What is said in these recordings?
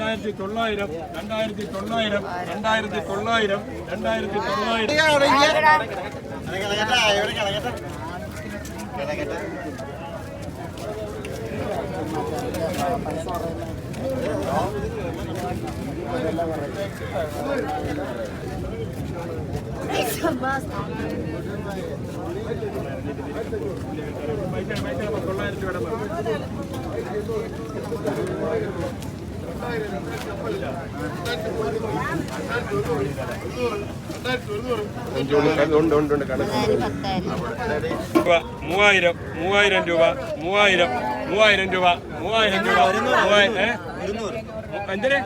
രണ്ടായിരത്തി തൊള്ളായിരം രണ്ടായിരത്തി തൊള്ളായിരം രണ്ടായിരത്തി തൊള്ളായിരം രണ്ടായിരത്തി തൊള്ളായിരം തൊള്ളായിരത്തി മൂവായിരം മൂവായിരം രൂപ മൂവായിരം മൂവായിരം രൂപ മൂവായിരം രൂപ? എന്തിന്?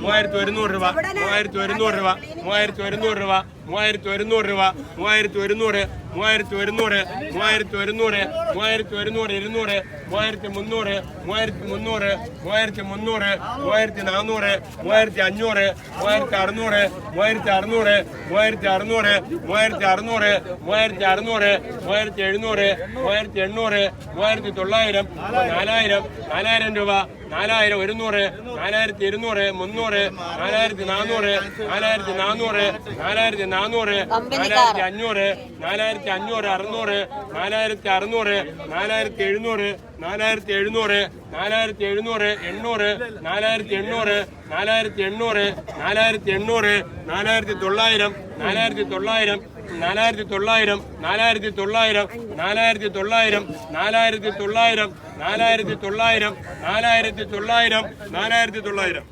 മൂവായിരത്തി ഒരുന്നൂറ് രൂപ മൂവായിരത്തി ഒരുന്നൂറ് രൂപ മൂവായിരത്തി ഒരുന്നൂറ് രൂപ. മൂവായിരത്തി ഒരുന്നൂറ് രൂപ മൂവായിരത്തി ഒരുന്നൂറ് മൂവായിരത്തി ഒരുന്നൂറ് മൂവായിരത്തി ഒരുന്നൂറ് മൂവായിരത്തി ഒരുന്നൂറ് ഇരുന്നൂറ് മൂവായിരത്തി മുന്നൂറ് മൂവായിരത്തി മുന്നൂറ് മൂവായിരത്തി മുന്നൂറ് മൂവായിരത്തി നാനൂറ് മൂവായിരത്തി അഞ്ഞൂറ് മൂവായിരത്തി അറുന്നൂറ് മൂവായിരത്തി അറുന്നൂറ് മൂവായിരത്തി അറുന്നൂറ് മൂവായിരത്തി അറുന്നൂറ് മൂവായിരത്തി അറുന്നൂറ് മൂവായിരത്തി എഴുന്നൂറ് മൂവായിരത്തി എണ്ണൂറ് മൂവായിരത്തി തൊള്ളായിരം നാലായിരം നാലായിരം രൂപ നാലായിരം ഒരുന്നൂറ് നാലായിരത്തി ഇരുന്നൂറ് മുന്നൂറ് നാലായിരത്തി നാനൂറ് നാലായിരത്തി നാനൂറ് നാലായിരത്തി നാനൂറ് നാലായിരത്തി അഞ്ഞൂറ് നാലായിരത്തി അഞ്ഞൂറ് അറുന്നൂറ് നാലായിരത്തി അറുന്നൂറ് നാലായിരത്തി എഴുന്നൂറ് നാലായിരത്തി എഴുന്നൂറ് നാലായിരത്തി എഴുന്നൂറ് എണ്ണൂറ് നാലായിരത്തി എണ്ണൂറ് നാലായിരത്തി എണ്ണൂറ് നാലായിരത്തി എണ്ണൂറ് നാലായിരത്തി തൊള്ളായിരം നാലായിരത്തി തൊള്ളായിരം നാലായിരത്തി തൊള്ളായിരം നാലായിരത്തി തൊള്ളായിരം നാലായിരത്തി തൊള്ളായിരം നാലായിരത്തി തൊള്ളായിരം നാലായിരത്തി തൊള്ളായിരം നാലായിരത്തി തൊള്ളായിരം നാലായിരത്തി തൊള്ളായിരം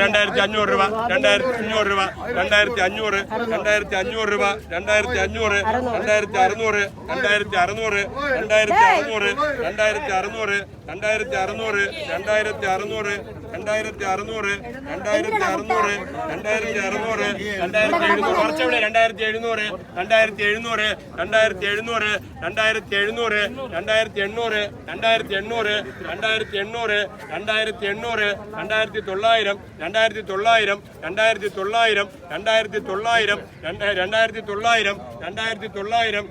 രണ്ടായിരത്തി അഞ്ഞൂറ് രൂപ രണ്ടായിരത്തി അഞ്ഞൂറ് രൂപ രണ്ടായിരത്തി അഞ്ഞൂറ് രണ്ടായിരത്തി അഞ്ഞൂറ് രൂപ രണ്ടായിരത്തി അഞ്ഞൂറ് രണ്ടായിരത്തി അറുന്നൂറ് രണ്ടായിരത്തി അറുന്നൂറ് രണ്ടായിരത്തി അറുന്നൂറ് രണ്ടായിരത്തി അറുന്നൂറ് രണ്ടായിരത്തി അറുന്നൂറ് രണ്ടായിരത്തി അറുന്നൂറ് രണ്ടായിരത്തി അറുന്നൂറ് രണ്ടായിരത്തി അറുന്നൂറ് രണ്ടായിരത്തി അറുന്നൂറ് രണ്ടായിരത്തി കുറച്ചവിടെ രണ്ടായിരത്തി എഴുന്നൂറ് രണ്ടായിരത്തി എഴുന്നൂറ് രണ്ടായിരത്തി എഴുന്നൂറ് രണ്ടായിരത്തി എഴുന്നൂറ് രണ്ടായിരത്തി എണ്ണൂറ് രണ്ടായിരത്തി എണ്ണൂറ് രണ്ടായിരത്തി എണ്ണൂറ് രണ്ടായിരത്തി എണ്ണൂറ് രണ്ടായിരത്തി തൊള്ളായിരം രണ്ടായിരത്തി തൊള്ളായിരം രണ്ടായിരത്തി തൊള്ളായിരം രണ്ടായിരത്തി തൊള്ളായിരം രണ്ടായിരത്തി തൊള്ളായിരം രണ്ടായിരത്തി തൊള്ളായിരം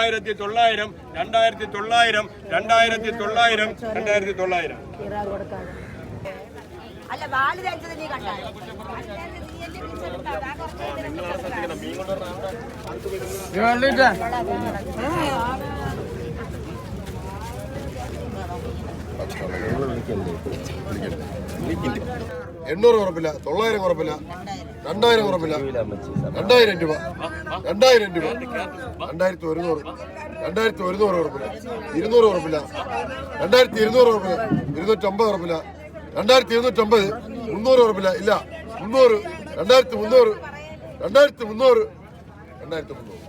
രണ്ടായിരത്തി തൊള്ളായിരം രണ്ടായിരത്തി തൊള്ളായിരം രണ്ടായിരത്തി തൊള്ളായിരം രണ്ടായിരത്തി തൊള്ളായിരം. അല്ല വാൽ തേച്ചത് നീ കണ്ടാ? എണ്ണൂറ് ഉറപ്പില്ല തൊള്ളായിരം ഉറപ്പില്ല രണ്ടായിരം ഉറപ്പില്ല രണ്ടായിരം രൂപ രണ്ടായിരം രൂപ രണ്ടായിരത്തി ഒരുന്നൂറ് രണ്ടായിരത്തി ഒരുന്നൂറ് ഉറപ്പില്ല ഇരുന്നൂറ് ഉറപ്പില്ല രണ്ടായിരത്തി ഇരുന്നൂറ് ഉറപ്പില്ല ഇരുന്നൂറ്റമ്പത് കുറപ്പില്ല രണ്ടായിരത്തി എഴുന്നൂറ്റമ്പത് മുന്നൂറ് ഉറപ്പില്ല. ഇല്ല മുന്നൂറ് രണ്ടായിരത്തി മുന്നൂറ് രണ്ടായിരത്തി മുന്നൂറ് രണ്ടായിരത്തി മുന്നൂറ്